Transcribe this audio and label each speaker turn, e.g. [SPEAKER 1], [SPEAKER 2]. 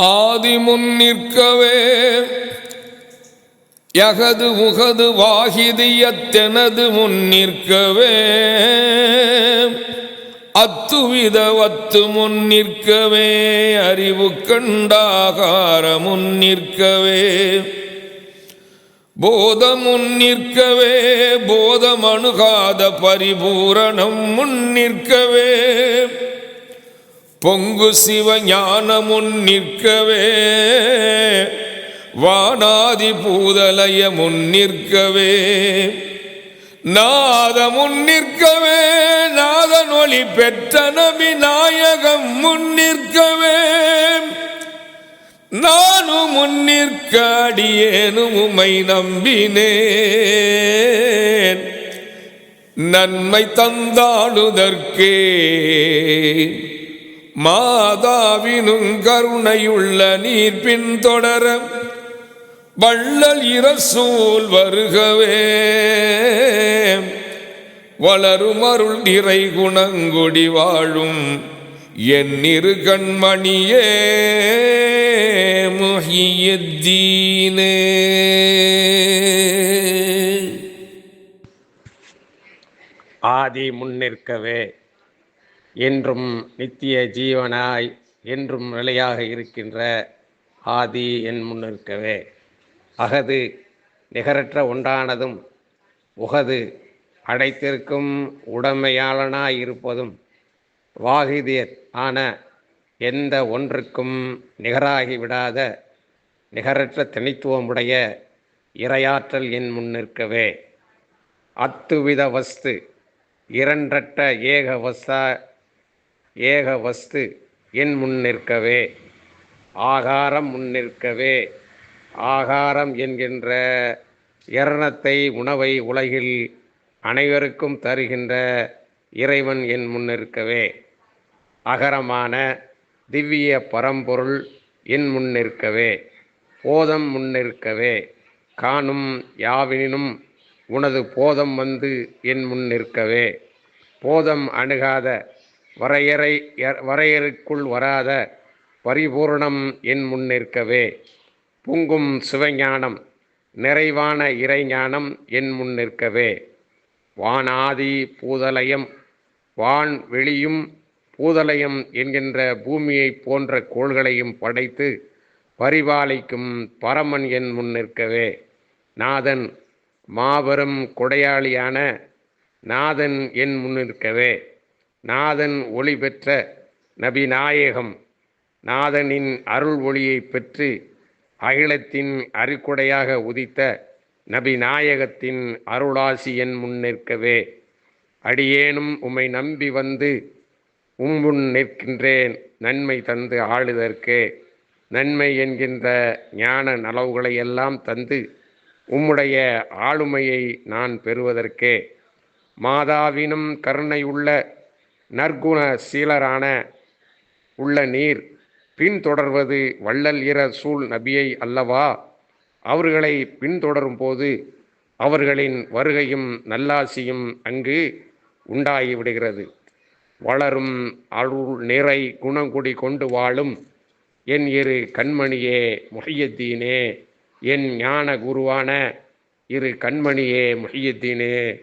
[SPEAKER 1] ஆதி முன் நிற்கவே. யகது முகது வாகிதியத்தெனது முன் நிற்கவே. அத்துவித வத்து முன் நிற்கவே. அறிவு கண்டாகார முன் நிற்கவே. போதமுன் நிற்கவே. போதமணுகாத பரிபூரணம் முன் நிற்கவே. பொங்கு சிவ ஞானமுன் நிற்கவே வானாதி பூதலய முன் நிற்கவே. நாத முன் நிற்கவே நாதன் ஒளி பெற்ற நபி நாயகம் முன் நிற்கவே. நானும் முன்னிற்க அடியேனும் உமை நம்பினேன். நன்மை தந்தாடுதற்கே மாதாவினும் கருணையுள்ள நீர் பின்தொடர வள்ளல் இரசூல் வருகவே. வளரும் அருள் நிறை குணங்குடி வாழும் என் இரு கண்மணியே முஹியத்தீனே
[SPEAKER 2] ஆதி முன்னிற்கவே. என்றும் நித்திய ஜீவனாய் என்றும் நிலையாக இருக்கின்ற ஆதி என் முன்னிற்கவே அகது நிகரற்ற ஒன்றானதும் உகது அடைத்திருக்கும் உடைமையாளனாய் இருப்பதும் வாகிதியத் ஆன எந்த ஒன்றுக்கும் நிகராகி விடாத நிகரற்ற தனித்துவமுடைய இரையாற்றல் என் முன்னிற்கவே அத்துவித வஸ்து இரண்டற்ற ஏக வஸ்தா ஏக வஸ்து என் முன் நிற்கவே. ஆகாரம் முன் நிற்கவே. ஆகாரம் என்கின்ற எரணத்தை உணவை உலகில் அனைவருக்கும் தருகின்ற இறைவன் என் முன் நிற்கவே. அகரமான திவ்ய பரம்பொருள் என் முன் நிற்கவே. போதம் முன் நிற்கவே. காணும் யாவினும் உனது போதம் வந்து என் முன் நிற்கவே. போதம் அணுகாத வரையறை வரையறைக்குள் வராத பரிபூர்ணம் என் முன் நிற்கவே. பொங்கும் சிவஞானம் நிறைவான இறைஞானம் என் முன் நிற்கவே. வானாதி பூதலயம் வான் வெளியும் பூதலயம் என்கின்ற பூமியை போன்ற கோள்களையும் படைத்து பரிபாலிக்கும் பரமன் என் முன் நிற்கவே. நாதன் மாபெரும் கொடையாளியான நாதன் என் முன்னிற்கவே நாதன் ஒளி பெற்ற நபி நாயகம் நாதனின் அருள் ஒளியை பெற்று அகிலத்தின் அருக்குடையாக உதித்த நபி நாயகத்தின் அருளாசி என் முன்னிற்கவே அடியேனும் உம்மை நம்பி வந்து உம்புன் நிற்கின்றேன் நன்மை தந்து ஆளுதற்கே. நன்மை என்கின்ற ஞான நலவுகளை எல்லாம் தந்து உம்முடைய ஆளுமையை நான் பெறுவதற்கே. மாதாவினும் கருணை உள்ள நற்குண சீலரான உள்ள நீர் பின்தொடர்வது வள்ளல் இர சூழ் நபியை அல்லவா? அவர்களை பின்தொடரும் போது அவர்களின் வருகையும் நல்லாசியும் அங்கு உண்டாகிவிடுகிறது. வளரும் அருள் நிறை குணங்குடி கொண்டு வாழும் என் இரு கண்மணியே முஹையத்தீனே என் ஞான குருவான இரு கண்மணியே முஹையத்தீனே.